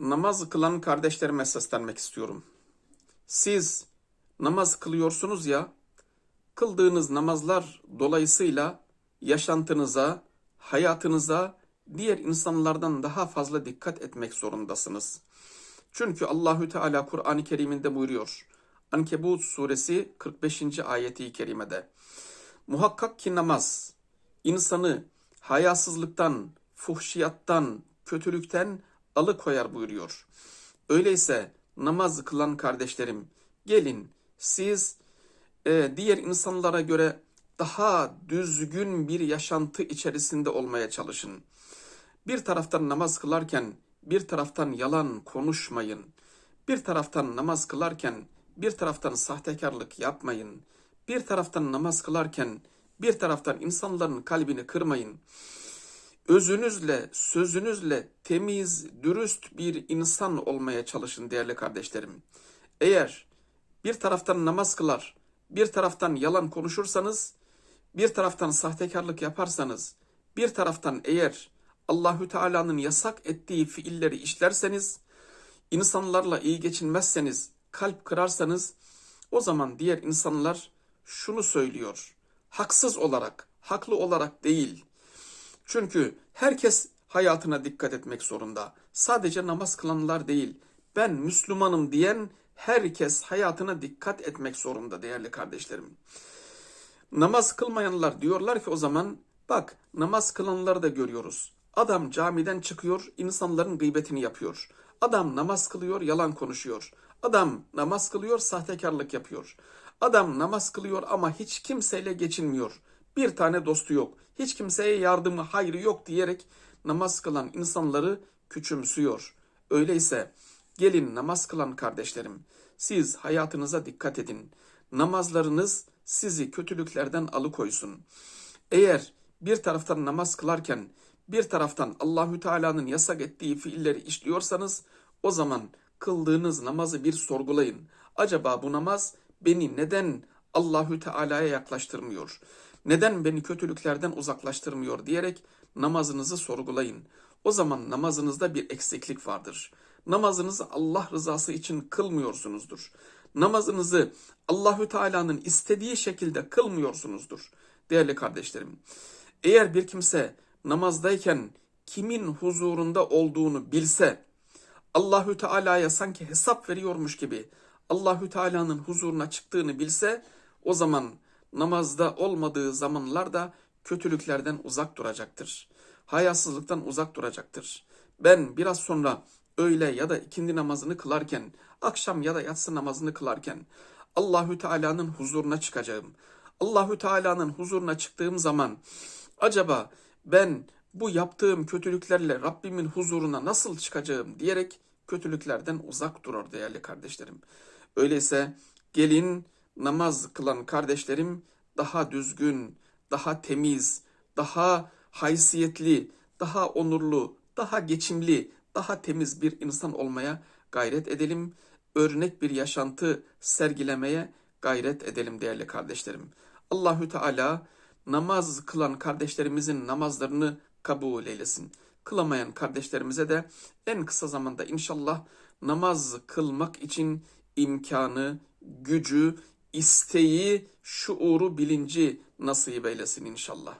namaz kılan kardeşlerime seslenmek istiyorum. Siz namaz kılıyorsunuz ya, kıldığınız namazlar dolayısıyla yaşantınıza, hayatınıza diğer insanlardan daha fazla dikkat etmek zorundasınız. Çünkü Allahü Teala Kur'an-ı Kerim'inde buyuruyor. Ankebut suresi 45. ayeti kerimede. Muhakkak ki namaz insanı hayasızlıktan, fuhşiyattan, kötülükten alıkoyar buyuruyor. Öyleyse namaz kılan kardeşlerim gelin siz e, diğer insanlara göre daha düzgün bir yaşantı içerisinde olmaya çalışın. Bir taraftan namaz kılarken bir taraftan yalan konuşmayın. Bir taraftan namaz kılarken bir taraftan sahtekarlık yapmayın. Bir taraftan namaz kılarken bir taraftan insanların kalbini kırmayın. Özünüzle, sözünüzle temiz, dürüst bir insan olmaya çalışın değerli kardeşlerim. Eğer bir taraftan namaz kılar, bir taraftan yalan konuşursanız, bir taraftan sahtekarlık yaparsanız, bir taraftan eğer Allahü Teala'nın yasak ettiği fiilleri işlerseniz, insanlarla iyi geçinmezseniz, kalp kırarsanız, o zaman diğer insanlar şunu söylüyor. Haksız olarak, haklı olarak değil. Çünkü herkes hayatına dikkat etmek zorunda. Sadece namaz kılanlar değil. Ben Müslümanım diyen herkes hayatına dikkat etmek zorunda değerli kardeşlerim. Namaz kılmayanlar diyorlar ki o zaman bak namaz kılanları da görüyoruz. Adam camiden çıkıyor, insanların gıybetini yapıyor. Adam namaz kılıyor, yalan konuşuyor. Adam namaz kılıyor, sahtekarlık yapıyor. Adam namaz kılıyor ama hiç kimseyle geçinmiyor. Bir tane dostu yok. Hiç kimseye yardımı, hayrı yok diyerek namaz kılan insanları küçümsüyor. Öyleyse gelin namaz kılan kardeşlerim, siz hayatınıza dikkat edin. Namazlarınız sizi kötülüklerden alıkoysun. Eğer bir taraftan namaz kılarken bir taraftan Allahü Teala'nın yasak ettiği fiilleri işliyorsanız o zaman kıldığınız namazı bir sorgulayın. Acaba bu namaz beni neden Allahü Teala'ya yaklaştırmıyor? Neden beni kötülüklerden uzaklaştırmıyor diyerek namazınızı sorgulayın. O zaman namazınızda bir eksiklik vardır. Namazınızı Allah rızası için kılmıyorsunuzdur. Namazınızı Allahü Teala'nın istediği şekilde kılmıyorsunuzdur. Değerli kardeşlerim, eğer bir kimse namazdayken kimin huzurunda olduğunu bilse, Allahü Teala'ya sanki hesap veriyormuş gibi Allahü Teala'nın huzuruna çıktığını bilse, o zaman namazda olmadığı zamanlarda kötülüklerden uzak duracaktır. Hayasızlıktan uzak duracaktır. Ben biraz sonra öğle ya da ikindi namazını kılarken, akşam ya da yatsı namazını kılarken Allahü Teala'nın huzuruna çıkacağım. Allahü Teala'nın huzuruna çıktığım zaman acaba ben bu yaptığım kötülüklerle Rabbimin huzuruna nasıl çıkacağım diyerek kötülüklerden uzak durur değerli kardeşlerim. Öyleyse gelin namaz kılan kardeşlerim daha düzgün, daha temiz, daha haysiyetli, daha onurlu, daha geçimli, daha temiz bir insan olmaya gayret edelim. Örnek bir yaşantı sergilemeye gayret edelim değerli kardeşlerim. Allahü Teala namaz kılan kardeşlerimizin namazlarını kabul eylesin. Kılamayan kardeşlerimize de en kısa zamanda inşallah namaz kılmak için imkanı, gücü, isteği, şuuru, bilinci nasip eylesin inşallah.